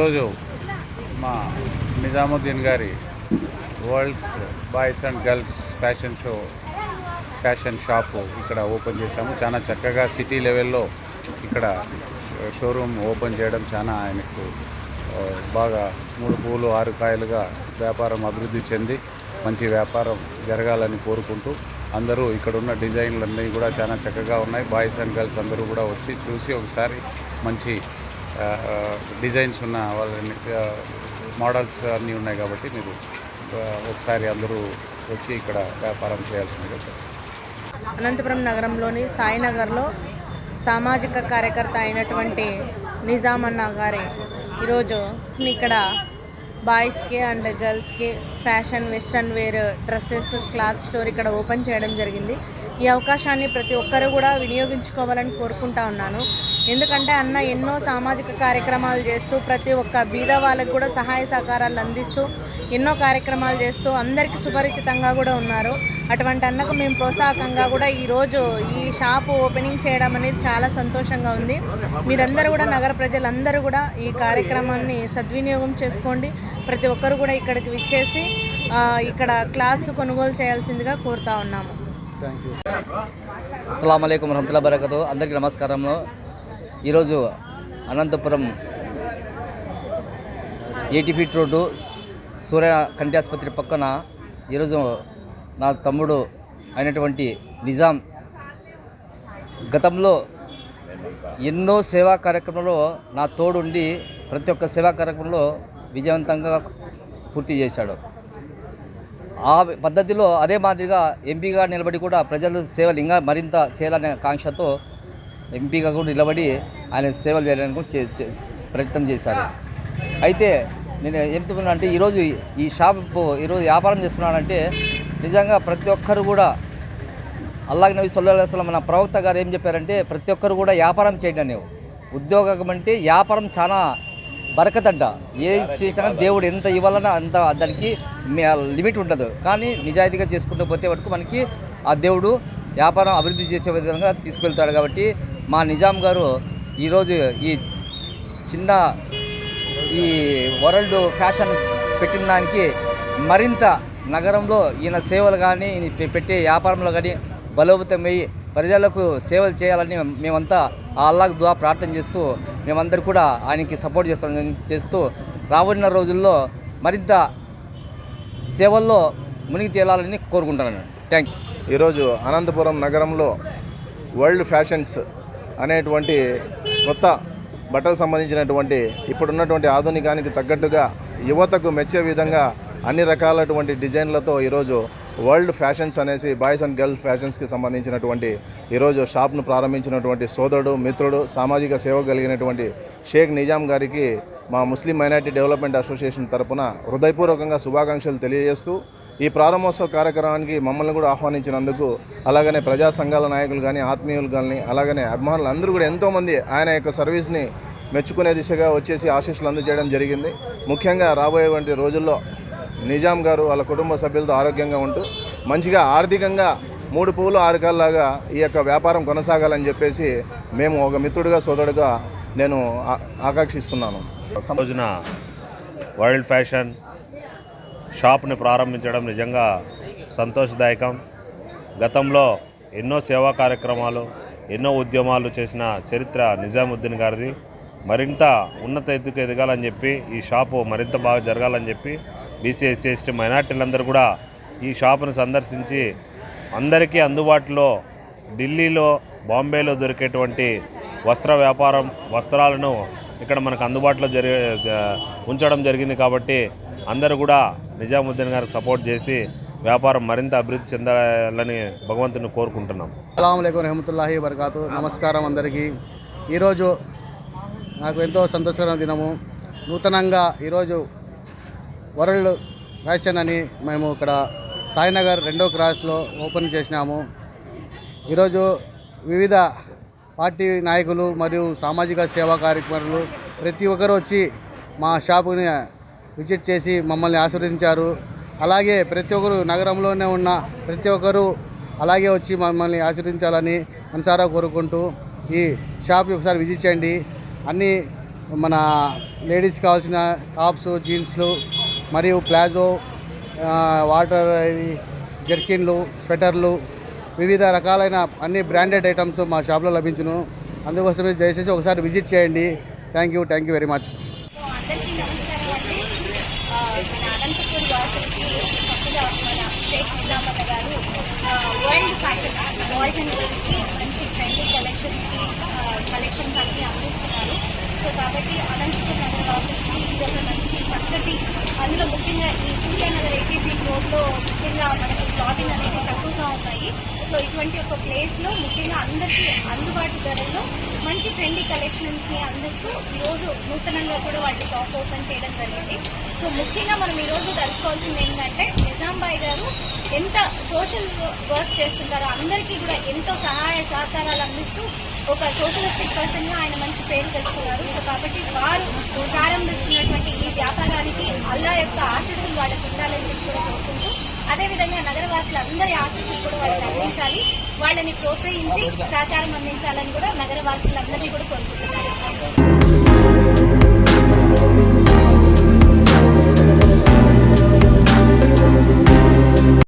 ఈరోజు మా నిజాముద్దీన్ గారి worlds boys and girls fashion show fashion shop ఇక్కడ ఓపెన్ చేశాము. చాలా చక్కగా సిటీ లెవెల్లో ఇక్కడ షోరూమ్ ఓపెన్ చేయడం చాలా ఆయనకు బాగా మూడు పూలు ఆరు కాయలుగా వ్యాపారం అభివృద్ధి చెంది మంచి వ్యాపారం జరగాలని కోరుకుంటూ అందరూ ఇక్కడ ఉన్న డిజైన్లన్నీ కూడా చాలా చక్కగా ఉన్నాయి. బాయ్స్ అండ్ గర్ల్స్ అందరూ కూడా వచ్చి చూసి ఒకసారి మంచి డిజైన్స్ ఉన్న వాళ్ళని మోడల్స్ అన్నీ ఉన్నాయి కాబట్టి మీరు ఒకసారి అందరూ వచ్చి ఇక్కడ వ్యాపారం చేయాల్సిందిగా అనంతపురం నగరంలోని సాయినగర్లో సామాజిక కార్యకర్త అయినటువంటి నిజాం అన్న గారి ఈరోజు ఇక్కడ బాయ్స్కి అండ్ గర్ల్స్కి fashion western wear dresses cloth store ఇక్కడ ఓపెన్ చేయడం జరిగింది. ఈ అవకాశాన్ని ప్రతి ఒక్కరు కూడా వినియోగించుకోవాలని కోరుకుంటా ఉన్నాను. ఎందుకంటే అన్న ఎన్నో సామాజిక కార్యక్రమాలు చేస్తూ ప్రతి ఒక్క బీద వాళ్ళకు కూడా సహాయ సహకారాలు అందిస్తూ ఎన్నో కార్యక్రమాలు చేస్తూ అందరికీ సుపరిచితంగా కూడా ఉన్నారు. అటువంటి అన్నకు మేము ప్రోత్సాహకంగా కూడా ఈరోజు ఈ షాపు ఓపెనింగ్ చేయడం అనేది చాలా సంతోషంగా ఉంది. మీరందరూ కూడా నగర ప్రజలందరూ కూడా ఈ కార్యక్రమాన్ని సద్వినియోగం చేసుకోండి. ప్రతి ఒక్కరు కూడా ఇక్కడికి విచ్చేసి ఇక్కడ క్లాస్ కొనుగోలు చేయాల్సిందిగా కోరుతా ఉన్నాము. అస్సలం అయికం రహమతుల్లా బరకతు అందరికీ నమస్కారము ఈరోజు Anantapur eighty feet road Surya కంటి ఆసుపత్రి పక్కన ఈరోజు నా తమ్ముడు అయినటువంటి నిజాం గతంలో ఎన్నో సేవా కార్యక్రమంలో నా తోడుండి ప్రతి ఒక్క సేవా కార్యక్రమంలో విజయవంతంగా పూర్తి చేశాడు. ఆ పద్ధతిలో అదే మాదిరిగా ఎంపీగా నిలబడి కూడా ప్రజల సేవలు ఇంకా మరింత చేయాలనే కాంక్షతో ఎంపీగా కూడా నిలబడి ఆయన సేవలు చేయాలని కూడా చే- ప్రయత్నం చేశారు. అయితే నేను ఏం అంటే ఈరోజు ఈ షాపు ఈరోజు వ్యాపారం చేస్తున్నానంటే నిజంగా ప్రతి ఒక్కరు కూడా అల్లాహ్ నబీ సల్లల్లాహు మన ప్రవక్త గారు ఏం చెప్పారంటే ప్రతి ఒక్కరు కూడా వ్యాపారం చేయండి ఉద్యోగం అంటే వ్యాపారం చాలా బరకతడ్డ. ఏ చేసినా దేవుడు ఎంత ఇవ్వాలన్నా అంత దానికి లిమిట్ ఉండదు. కానీ నిజాయితీగా చేసుకుంటూ పోతే వరకు మనకి ఆ దేవుడు వ్యాపారం అభివృద్ధి చేసే విధంగా తీసుకెళ్తాడు కాబట్టి మా నిజాం గారు ఈరోజు ఈ చిన్న ఈ వరల్డ్ ఫ్యాషన్ పెట్టిన దానికి మరింత నగరంలో ఈయన సేవలు కానీ ఈయన పె- పెట్టే వ్యాపారంలో కానీ బలోపేతమై ప్రజలకు సేవలు చేయాలని మేమంతా ఆ అల్లాహ్ ప్రార్థన చేస్తూ మేమందరూ కూడా ఆయనకి సపోర్ట్ చేస్తాం చేస్తూ రాబోతున్న రోజుల్లో మరింత సేవల్లో మునిగి తేలాలని కోరుకుంటున్నాను. థ్యాంక్ యూ ఈరోజు అనంతపురం నగరంలో వరల్డ్ ఫ్యాషన్స్ అనేటువంటి కొత్త బట్టలు సంబంధించినటువంటి ఇప్పుడున్నటువంటి ఆధునికానికి తగ్గట్టుగా యువతకు మెచ్చే విధంగా అన్ని రకాలటువంటి డిజైన్లతో ఈరోజు వరల్డ్ ఫ్యాషన్స్ అనేసి బాయ్స్ అండ్ గర్ల్స్ ఫ్యాషన్స్కి సంబంధించినటువంటి ఈరోజు షాప్ను ప్రారంభించినటువంటి సోదరుడు మిత్రుడు సామాజిక సేవ కలిగినటువంటి షేక్ నిజాం గారికి మా ముస్లిం మైనార్టీ డెవలప్మెంట్ అసోసియేషన్ తరపున హృదయపూర్వకంగా శుభాకాంక్షలు తెలియజేస్తూ ఈ ప్రారంభోత్సవ కార్యక్రమానికి మమ్మల్ని కూడా ఆహ్వానించినందుకు అలాగనే ప్రజా సంఘాల నాయకులు కానీ ఆత్మీయులు కానీ అలాగనే అభిమానులు అందరూ కూడా ఎంతోమంది ఆయన యొక్క సర్వీస్ని మెచ్చుకునే దిశగా వచ్చేసి ఆశీస్సులు అందజేయడం జరిగింది. ముఖ్యంగా రాబోయేటువంటి రోజుల్లో నిజాం గారు వాళ్ళ కుటుంబ సభ్యులతో ఆరోగ్యంగా ఉంటూ మంచిగా ఆర్థికంగా మూడు పువ్వులు ఆరు కాళ్ళలాగా ఈ యొక్క వ్యాపారం కొనసాగాలని చెప్పేసి మేము ఒక మిత్రుడిగా సోదరుడిగా నేను ఆకాంక్షిస్తున్నాను. రోజున వరల్డ్ ఫ్యాషన్ షాప్ని ప్రారంభించడం నిజంగా సంతోషదాయకం. గతంలో ఎన్నో సేవా కార్యక్రమాలు ఎన్నో ఉద్యమాలు చేసిన చరిత్ర నిజాముద్దీన్ గారిది. మరింత ఉన్నత ఎత్తుకు ఎదగాలని చెప్పి ఈ షాపు మరింత బాగా జరగాలని చెప్పి బీసీ ఎస్సీ ఎస్టీ మైనార్టీలందరూ కూడా ఈ షాపును సందర్శించి అందరికీ అందుబాటులో ఢిల్లీలో బాంబేలో దొరికేటువంటి వస్త్ర వ్యాపారం వస్త్రాలను ఇక్కడ మనకు అందుబాటులో జరి ఉంచడం జరిగింది కాబట్టి అందరూ కూడా నిజాముద్దీన్ గారికి సపోర్ట్ చేసి వ్యాపారం మరింత అభివృద్ధి చెందాలని భగవంతుని కోరుకుంటున్నాం. అస్సలం రహమతుల్లాహి వరకాతు నమస్కారం అందరికీ. ఈరోజు నాకు ఎంతో సంతోషకరమైన దినము. నూతనంగా ఈరోజు వరల్డ్ ఫ్యాషన్ అని మేము ఇక్కడ సాయినగర్ రెండో క్రాస్లో ఓపెన్ చేసినాము. ఈరోజు వివిధ పార్టీ నాయకులు మరియు సామాజిక సేవా కార్యక్రమాలు ప్రతి ఒక్కరు వచ్చి మా షాపుని విజిట్ చేసి మమ్మల్ని ఆశీర్వదించారు. అలాగే ప్రతి ఒక్కరు నగరంలోనే ఉన్న ప్రతి ఒక్కరు అలాగే వచ్చి మమ్మల్ని ఆశీర్వదించాలని మనసారా కోరుకుంటూ ఈ షాప్ని ఒకసారి విజిట్ చేయండి. అన్నీ మన లేడీస్ కావాల్సిన టాప్స్ జీన్స్లు మరియు ప్లాజో వాటర్ ఇది జర్కిన్లు స్వెటర్లు వివిధ రకాలైన అన్ని బ్రాండెడ్ ఐటమ్స్ మా షాప్లో లభించును. అందుకోసమే దయచేసి ఒకసారి విజిట్ చేయండి. Thank you thank you very much so అందరికీ నమస్కారం అండి ఆ, మన అనంతపూర్ వాసులకి చక్కగా మన షేక్ నిజామన్న గారు ఆ, వరల్డ్ ఫ్యాషన్ బాయ్స్ అండ్ గర్ల్స్కి మంచి ట్రెండీ కలెక్షన్స్కి కలెక్షన్స్ అన్నీ అందిస్తున్నారు. సో కాబట్టి అనంతపూర్ నగర వాసులకి ఇది ఒక మంచి చక్కటి అందులో ముఖ్యంగా ఈ సూర్యానగర్ ఎయిటీ ఫీట్ రోడ్లో ముఖ్యంగా మనకి క్లాతింగ్ అనేది తక్కువగా ఉన్నాయి. సో ఇటువంటి ఒక ప్లేస్లో ముఖ్యంగా అందరికీ అందుబాటు ధరల్లో మంచి ట్రెండీ కలెక్షన్స్ని అందిస్తూ ఈరోజు నూతనంగా కూడా వాటి షాప్ ఓపెన్ చేయడం జరిగింది. సో ముఖ్యంగా మనం ఈరోజు తెలుసుకోవాల్సింది ఏంటంటే నిజాంబాయి గారు ఎంత సోషల్ వర్క్స్ చేస్తుంటారో అందరికీ కూడా ఎంతో సహాయ సహకారాలు అందిస్తూ ఒక సోషలిస్టిక్ పర్సన్గా ఆయన మంచి పేరు తెచ్చుకున్నారు. సో కాబట్టి వారు ప్రారంభిస్తున్నటువంటి ఈ వ్యాపారానికి అల్లా యొక్క ఆశీస్సులు వాళ్ళకు ఉండాలని చెప్పి కూడా కోరుకుంటూ అదేవిధంగా నగరవాసులు అందరి ఆశీస్సులు కూడా వాళ్ళకి అందించాలి. వాళ్ళని ప్రోత్సహించి సహకారం అందించాలని కూడా నగరవాసులందరినీ కూడా కోరుకుంటున్నారు